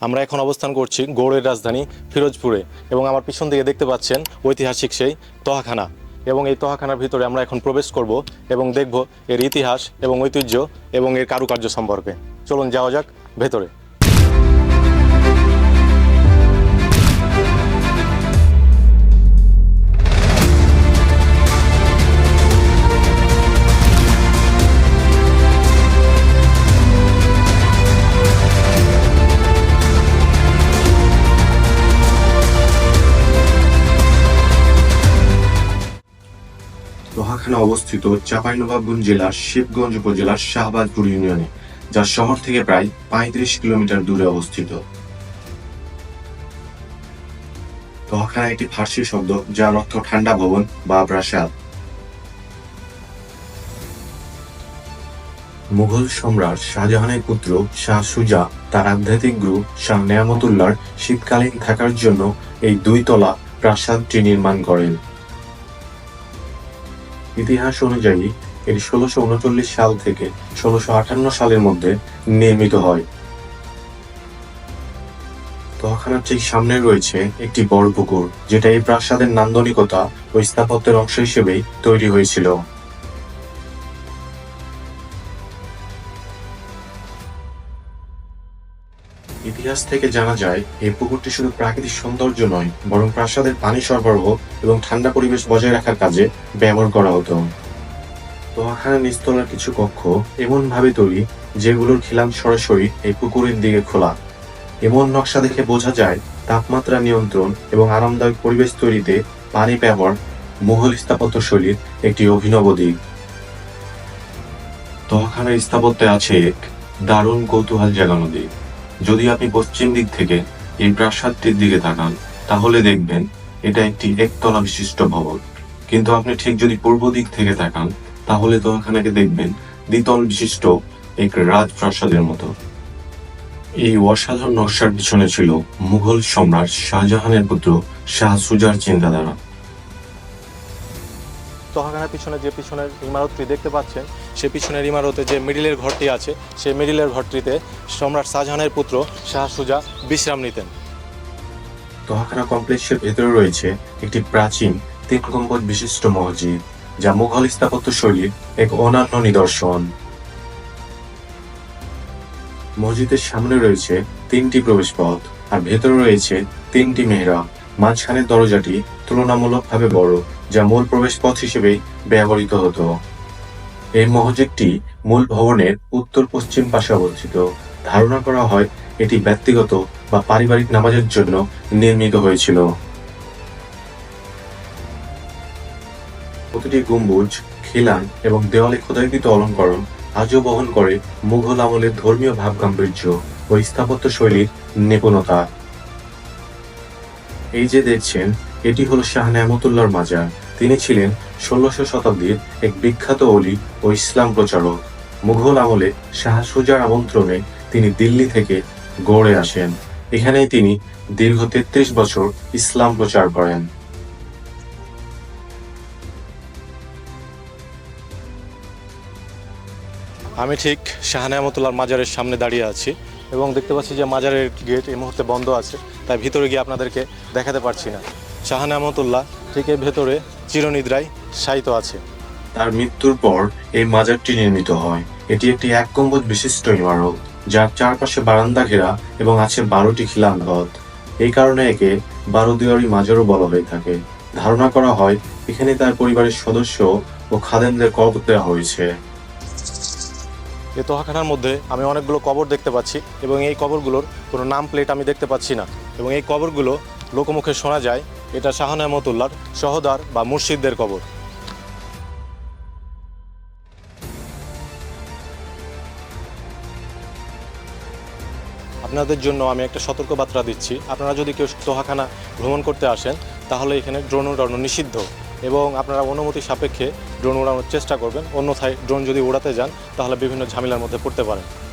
আমরা এখন অবস্থান করছি গৌড়ের রাজধানী ফিরোজপুরে এবং আমার পিছন দিকে দেখতে পাচ্ছেন ঐতিহাসিক সেই তহাখানা। এবং এই তহাখানার ভিতরে আমরা এখন প্রবেশ করব এবং দেখব এর ইতিহাস এবং ঐতিহ্য এবং এর কারুকার্য সম্পর্কে। চলুন যাওয়া যাক ভেতরে। লোহাখানা অবস্থিত চাঁপাইনবাবগঞ্জ জেলার শিবগঞ্জ উপজেলার শাহবাজপুর ইউনিয়নে যা শহর থেকে প্রায় পঁয়ত্রিশ কিলোমিটার দূরে অবস্থিত। লোহাখানা একটি ফার্সি শব্দ, যার অর্থ ঠান্ডা ভবন বা প্রাসাদ। মুঘল সম্রাট শাহজাহানের পুত্র শাহ সুজা, তার আধ্যাত্মিক গুরু শাহ নেয়ামতুল্লাহর শীতকালীন থাকার জন্য এই দুই তলা প্রাসাদটি নির্মাণ করেন। ইতিহাস অনুযায়ী এটি ষোলোশো উনচল্লিশ সাল থেকে ষোলোশো আটান্ন সালের মধ্যে নির্মিত হয়। তহখানার ঠিক সামনে রয়েছে একটি বড় পুকুর, যেটা এই প্রাসাদের নান্দনিকতা ও স্থাপত্যের অংশ হিসেবেই তৈরি হয়েছিল। ইতিহাস থেকে জানা যায়, এই পুকুরটি শুধু প্রাকৃতিক সৌন্দর্য নয়, বরং প্রাসাদের পানি সরবরাহ এবং ঠান্ডা পরিবেশ বজায় রাখার কাজে ব্যবহার করা হতো। তোয়াখানা নিস্তলার কিছু কক্ষ এমন ভাবে তৈরি, যেগুলোর খিলান সরাসরি এই পুকুরের দিকে খোলা। এমন নকশা দেখে বোঝা যায়, তাপমাত্রা নিয়ন্ত্রণ এবং আরামদায়ক পরিবেশ তৈরিতে পানি ব্যবহার মুঘল স্থাপত্য শৈলীর একটি অভিনব দিক। তোয়াখানার স্থাপত্যে আছে এক দারুণ কৌতূহল জাগানো দিক। যদি আপনি পশ্চিম দিক থেকে এই প্রাসাদটির দিকে তাকান, তাহলে দেখবেন এটা একটি একতলা বিশিষ্ট ভবন। কিন্তু আপনি ঠিক যদি পূর্ব দিক থেকে তাকান, তাহলে তো ওখানে দেখবেন দ্বিতল বিশিষ্ট এক রাজপ্রাসাদের মতো। এই অসাধারণ নকশার পিছনে ছিল মুঘল সম্রাট শাহজাহানের পুত্র শাহ সুজার চিন্তাধারা। তহাখানার পিছনে যে পিছনের ইমারতটি দেখতে পাচ্ছেন, সে পিছনের ইমারতে যে মিডিলের ঘরটি আছে, সেই মিডিলের ঘরটিতে সম্রাট শাহজাহানের পুত্র শাহ সুজা বিশ্রাম নিতেন। তোহাখানা কমপ্লেক্সের ভেতরে রয়েছে একটি প্রাচীন তিন বিশিষ্ট মসজিদ, যা মুঘল স্থাপত্য শৈলীর এক অনন্য নিদর্শন। মসজিদের সামনে রয়েছে তিনটি প্রবেশপথ আর ভেতরে রয়েছে তিনটি মেহরাব। মাঝখানের দরজাটি তুলনামূলকভাবে বড়, যা মূল প্রবেশপথ হিসেবে ব্যবহৃত হতো। এই মসজিদটি মূল ভবনের উত্তর পশ্চিম পাশে অবস্থিত। ধারণা করা হয় এটি ব্যক্তিগত বা পারিবারিক নামাজের জন্য নির্মিত হয়েছিল। প্রতিটি গম্বুজ, খিলান এবং দেওয়ালে খোদাইকৃত অলঙ্করণ আজও বহন করে মুঘল আমলের ধর্মীয় ভাবগাম্ভীর্য ও স্থাপত্য শৈলীর নিপুণতা। এই যে দেখছেন, এটি হলো শাহ নেমতুল্লার মাজার। তিনি ছিলেন ষোলোশো শতাব্দীর এক বিখ্যাত অলি ও ইসলাম প্রচারক। মুঘল আমলে শাহ সুজার আমন্ত্রণে তিনি দিল্লি থেকে গড়ে আসেন। এখানেই তিনি দীর্ঘ তেত্রিশ বছর ইসলাম প্রচার করেন। আমি ঠিক শাহনায়ামতুল্লাহর মাজারের সামনে দাঁড়িয়ে আছি এবং দেখতে পাচ্ছি যে মাজারের গেট এই মুহূর্তে বন্ধ আছে, তাই ভিতরে গিয়ে আপনাদেরকে দেখাতে পারছি না। শাহনায়ামতুল্লাহ ঠিক এর ভেতরে চিরনিদ্রায় শায়িত আছে। তার মৃত্যুর পর এই মাজারটি নির্মিত হয়। এটি একটি এক গম্বুজ বিশিষ্ট ইমারত, যার চারপাশে বারান্দা ঘেরা এবং আছে বারোটি খিলান পথ এই কারণে একে বারো দুয়ারি মাজারও বলা হয়ে থাকে। ধারণা করা হয়, এখানে তার পরিবারের সদস্য ও খাদেমদের কবর দেওয়া হয়েছে। এই তোহাখানার মধ্যে আমি অনেকগুলো কবর দেখতে পাচ্ছি এবং এই কবরগুলোর কোনো নাম প্লেট আমি দেখতে পাচ্ছি না। এবং এই কবরগুলো লোকমুখে শোনা যায়, এটা শাহনায়ামতুল্লাহর সহদার বা মুর্শিদদের কবর। আপনাদের জন্য আমি একটা সতর্কবার্তা দিচ্ছি। আপনারা যদি কেউ তোহাখানা ভ্রমণ করতে আসেন, তাহলে এখানে ড্রোন উড়ানো নিষিদ্ধ। এবং আপনারা অনুমতি সাপেক্ষে ড্রোন ওড়ানোর চেষ্টা করবেন। অন্যথায় ড্রোন যদি উড়াতে যান, তাহলে বিভিন্ন ঝামেলার মধ্যে পড়তে পারেন।